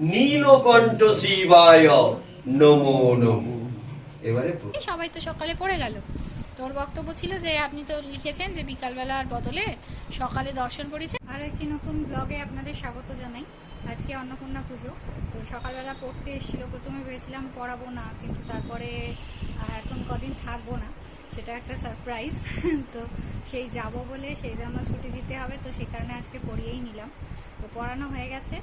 নীলকণ্ঠ শিবায় নমো নমো। এবারে সবাই তো সকালে পড়ে গেল। তোর বক্তব্য ছিল যে আপনি তো লিখেছেন যে বিকালবেলার বদলে সকালে দর্শন করেছেন। আর একটি নতুন ব্লগে আপনাদের স্বাগত জানাই। আজকে অন্নপূর্ণা পুজো। তো সকালবেলা পড়তে এসেছিল। প্রথমে ভেবেছিলাম পড়াবো না কিন্তু তারপরে এখন কদিন থাকব না সেটা একটা সারপ্রাইজ তো সেই যাব বলে সেই জন্য ছুটি দিতে হবে। তো সেই কারণে আজকে পড়িয়েই নিলাম। তো পড়ানো হয়ে গেছে।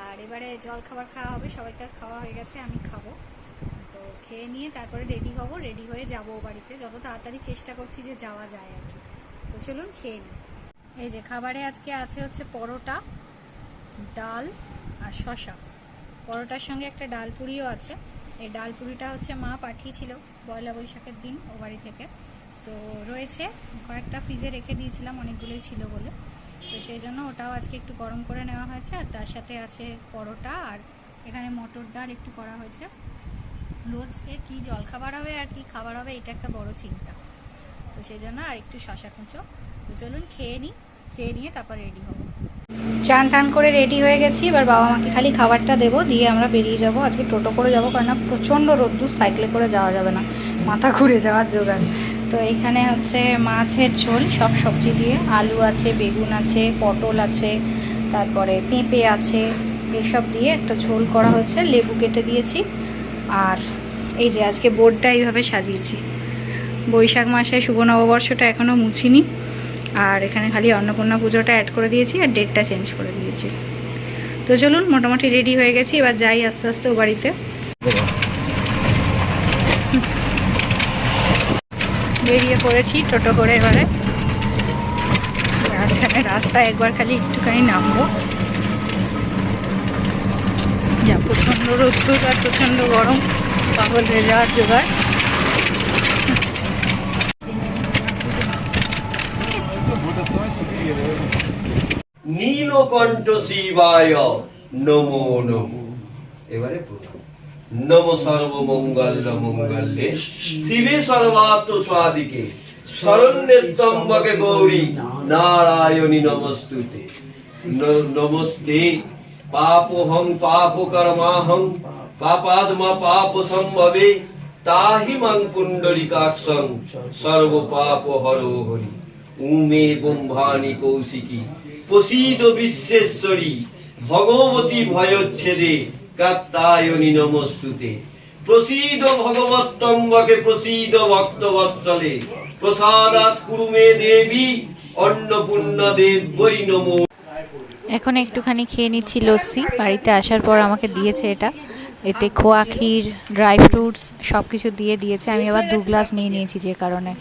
আর এবারে জল খাবার খাওয়া হবে সবাইকার খাওয়া হয়ে গেছে, আমি খাব। তো খেয়ে নিয়ে তারপরে রেডি হব, রেডি হয়ে যাব বাড়িতে। যত তাড়াতাড়ি চেষ্টা করছি যে যাওয়া যায় আর কি। তো চলুন খেয়ে নিই। এই যে খাবারে আজকে আছে হচ্ছে পরোটা, ডাল আর শশা পরোটার সঙ্গে একটা ডাল পুরিও আছে। এই ডাল পুরিটা হচ্ছে মা পাঠিয়েছিল পয়লা বৈশাখের দিন ও বাড়ি থেকে। তো রয়েছে, কয়েকটা ফ্রিজে রেখে দিয়েছিলাম, অনেকগুলোই ছিল বলে। তো সেই জন্য ওটাও আজকে একটু গরম করে নেওয়া হয়েছে, আর তার সাথে আছে পরোটা আর এখানে মটর ডাল একটু করা হয়েছে। রোজ সে কী জলখাবার হবে আর কি খাবার হবে, এটা একটা বড় চিন্তা। তো সেই জন্য আর একটু শশা কুঁচো। তো চলুন খেয়ে নিই, খেয়ে নিয়ে তারপর রেডি হব। চান টান করে রেডি হয়ে গেছি, এবার বাবা মাকে খালি খাবারটা দেবো, দিয়ে আমরা বেরিয়ে যাব। আজকে টোটো করে যাব কারণ না প্রচণ্ড রোদ্দুর সাইকেলে করে যাওয়া যাবে না। মাথা ঘুরে যাওয়ার জোগাড় তো এইখানে হচ্ছে মাছের ঝোল, সব সবজি দিয়ে। আলু আছে, বেগুন আছে, পটল আছে, তারপরে পেঁপে আছে, এসব দিয়ে একটা ঝোল করা হয়েছে লেবু কেটে দিয়েছি। আর এই যে আজকে বোর্ডটা এইভাবে সাজিয়েছি। বৈশাখ মাসে শুভ নববর্ষটা এখনও মুছিনি। আর এখানে খালি অন্নপূর্ণা পুজোটা অ্যাড করে দিয়েছি আর ডেটটা চেঞ্জ করে দিয়েছি। তো চলুন, মোটামুটি রেডি হয়ে গেছি। এবার যাই আস্তে আস্তে ও বাড়িতে। বেরিয়ে পড়েছি টোটো করে এবারে। মাঝখানে রাস্তায় একবার খালি একটুখানি নামবো। যা প্রচণ্ড রোদ্দুর আর প্রচণ্ড গরম, পাগল হয়ে যাওয়ার জোগাড়। নীলকণ্ঠ শিবায় নমো নমো। এবারে প্রণাম। নম সর্বমঙ্গল মঙ্গলে শিবে সর্বাত্ম স্বাদিকে শরণ্যে গৌরী নারায়ণী নমস্তুতে নমস্তে পাপহং পাপ কর্মাহং পাপাদমা পাপ সম্ভবে তাহি মাং পুণ্ডরিকাক্ষং সর্ব পাপ হরো হরি উমে ব্রহ্মাণী কৌশিকী প্রসীদ বিশ্বেশ্বরী ভগবতী ভয়চ্ছেদে কাত্তায়নী নমস্তুতে। প্রসীদ ভগবত্তম্বকে প্রসীদ ভক্তবৎসলে। প্রসাদাত কুরুমে দেবী অন্নপূর্ণা দেব বৈ নমো। এখন একটুখানি খেয়ে নিচ্ছি লস্যি। বাড়িতে আসার পর আমাকে দিয়েছে এটা। এতে খোয়া ক্ষীর ড্রাই ফ্রুটস সব কিছু দিয়ে দিয়েছে। আমি আবার দু গ্লাস নিয়ে নিয়েছি যে কারণে।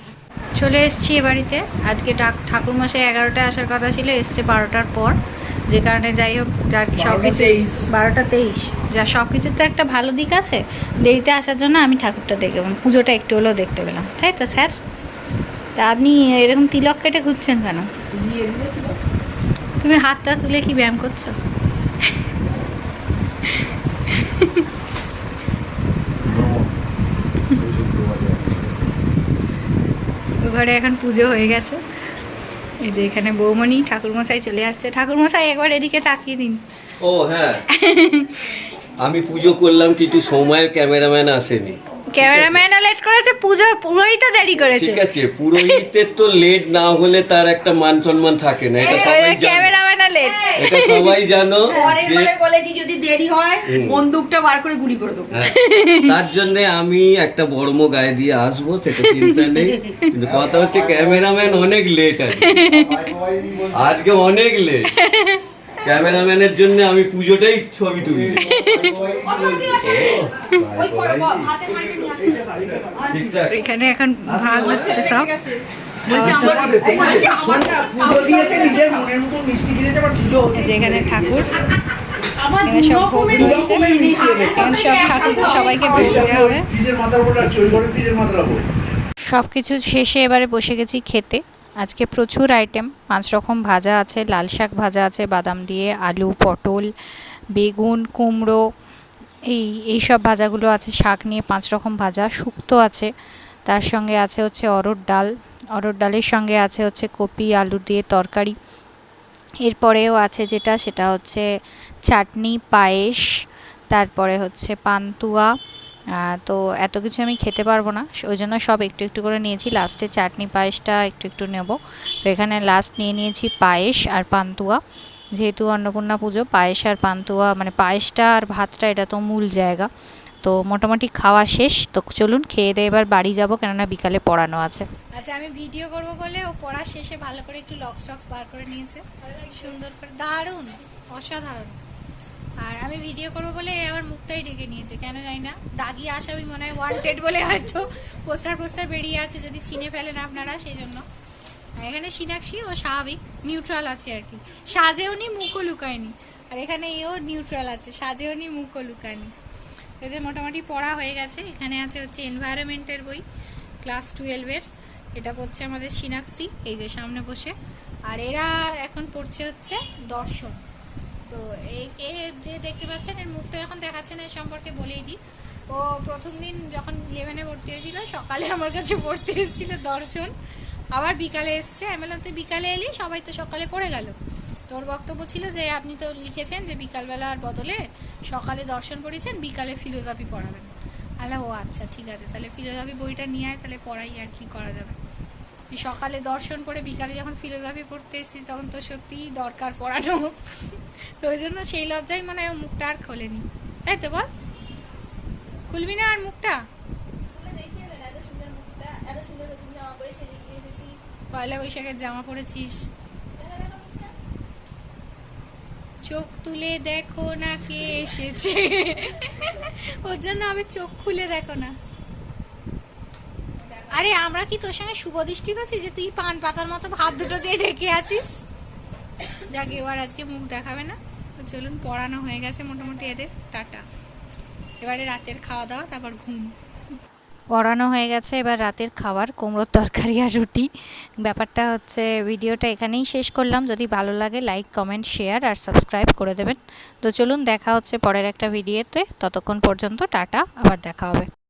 চলে এসেছি এ বাড়িতে। আজকে ঠাকুরমশাই এগারোটায় আসার কথা ছিল এসছে বারোটার পর। যে কারণে যাই হোক যার সব কিছু বারোটা তেইশ। যা সব কিছুর তো একটা ভালো দিক আছে। দেরিতে আসার জন্য আমি ঠাকুরটা দেখে পেলাম পুজোটা একটু হলেও দেখতে পেলাম। তাই তো স্যার? তা আপনি এরকম তিলক কেটে ঘুরছেন কেন? তুমি হাতটা তুলে কি ব্যায়াম করছ? এবারে এখন পুজো হয়ে গেছে। এই যে এখানে বৌমণি ঠাকুরমশাই চলে যাচ্ছে। ঠাকুরমশাই একবার এদিকে তাকিয়ে দিন। ও হ্যাঁ। আমি পুজো করলাম কিন্তু সময় ক্যামেরাম্যান আসেনি। ক্যামেরাম্যানও লেট করেছে পুজোর পুরোই তো দেরি করেছে। ঠিক আছে পুরোহিতের তো লেট না হলে তার একটা মান সম্মান থাকে না এটা সবাই জানো। লেট এটা সবাই জানো বলেছি যদি দেরি হয় বন্দুকটা বার করে গুলি করে দেবো। হ্যাঁ, তার জন্য আমি একটা বর্ম গায়ে দিয়ে আসব সেটা চিন্তা নেই। কিন্তু কথা হচ্ছে ক্যামেরাম্যান অনেক লেট আছে। আজকে অনেক লেট ক্যামেরাম্যানের জন্য আমি পুজোটাই ছবি তুলি। এখানে এখন ভাগ হচ্ছে সব। এখানে ঠাকুর সবাইকে শেষে এবারে বসে গেছি খেতে। আজকে প্রচুর আইটেম পাঁচ রকম ভাজা আছে, লাল শাক ভাজা আছে, বাদাম দিয়ে আলু, পটল, বেগুন, কুমড়ো, এই এই সব ভাজাগুলো আছে, শাক নিয়ে পাঁচ রকম ভাজা, শুক্তো আছে, তার সঙ্গে আছে হচ্ছে অরড় ডাল। অরড় ডালের সঙ্গে আছে হচ্ছে কপি, আলু দিয়ে তরকারি। এরপরেও আছে যেটা, সেটা হচ্ছে চাটনি, পায়েস, তারপরে হচ্ছে পান্তুয়া। তো এত কিছু আমি খেতে পারব না, ওই জন্য সব একটু একটু করে নিয়েছি। লাস্টে চাটনি, পায়েসটা একটু একটু নেব। তো এখানে লাস্ট নিয়ে নিয়েছি পায়েস আর পান্তুয়া। যেহেতু অন্নপূর্ণা পুজো, পায়েস আর পান্তুয়া মানে পায়েসটা আর ভাতটা এটা তো মূল জায়গা। তো মোটামুটি খাওয়া শেষ। তো চলুন, খেয়ে দিয়ে এবার বাড়ি যাব, কেননা বিকালে পড়ানো আছে। আচ্ছা আমি ভিডিও করব বলে ও পড়ার শেষে ভালো করে একটু লক্স টক্স বার করে নিয়েছে। সুন্দর করে, দারুণ, অসাধারণ। আর আমি ভিডিও করব বলে আমার মুখটাই ঢেকে নিয়েছে, কেন জানি না। দাগি আসামি মনে হয় ওয়ান্টেড বলে হয়তো। পোস্টার পোস্টার বেরিয়ে আছে, যদি চিনে ফেলেন আপনারা, সেই জন্য। এখানে সিনাক্ষী ও স্বাভাবিক নিউট্রাল আছে আর কি। সাজেও নি, মুখও লুকায়নি আর এখানে এও নিউট্রাল আছে, সাজেও নি, মুখও লুকায়নি এদের মোটামুটি পড়া হয়ে গেছে। এখানে আছে হচ্ছে এনভায়রনমেন্টের বই ক্লাস টুয়েলভের এটা পড়ছে আমাদের সিনাক্সি, এই যে সামনে বসে। আর এরা এখন পড়ছে হচ্ছে দর্শন। তো এ যে দেখতে পাচ্ছেন, এর মুখটা এখন দেখাচ্ছে না এর সম্পর্কে বলেই দিই। ও প্রথম দিন যখন ইলেভেনে ভর্তি হয়েছিল, সকালে আমার কাছে পড়তে এসেছিল দর্শন। আবার বিকালে এসছে। আমি বললাম, তুই বিকালে এলি? সবাই তো সকালে পড়ে গেল। তোর বক্তব্য ছিল যে, আপনি তো লিখেছেন যে, বিকালবেলার বদলে সকালে দর্শন পড়েছেন বিকালে ফিলোসফি পড়াবেন। আলা ও আচ্ছা ঠিক আছে। তাহলে ফিলোসফি বইটা নিয়ে আয়, তাহলে পড়াই আর কি করা যাবে। সকালে দর্শন পড়ে বিকালে যখন ফিলোসফি পড়তে এসেছি তখন তো সত্যিই দরকার পড়ানো। তো ওই জন্য সেই লজ্জায় মানে মুখটা আর খোলেনি। তাই তো বল? খুলবি না আর মুখটা? পয়লা বৈশাখের জামা পরেছিস। চোখ তুলে দেখো না কে এসেছে। ওর জন্য আমি চোখ খুলে দেখো না। আরে আমরা কি তোর সঙ্গে শুভ দৃষ্টি করছি যে তুই পান পাতার মতো ভাত দুটো দিয়ে ঢেকে আছিস? যাকে, এবার আজকে মুখ দেখাবে না। তো চলুন, পড়ানো হয়ে গেছে মোটামুটি এদের। টাটা। এবারে রাতের খাওয়া দাওয়া, তারপর ঘুম। পড়ানো হয়ে গেছে, এবার রাতের খাবার, কুমড়োর তরকারি আর রুটি। ব্যাপারটা হচ্ছে ভিডিওটা এখানেই শেষ করলাম। যদি ভালো লাগে লাইক কমেন্ট শেয়ার আর সাবস্ক্রাইব করে দেবেন। তো চলুন, দেখা হচ্ছে পরের একটা ভিডিওতে। ততক্ষণ পর্যন্ত টাটা, আবার দেখা হবে।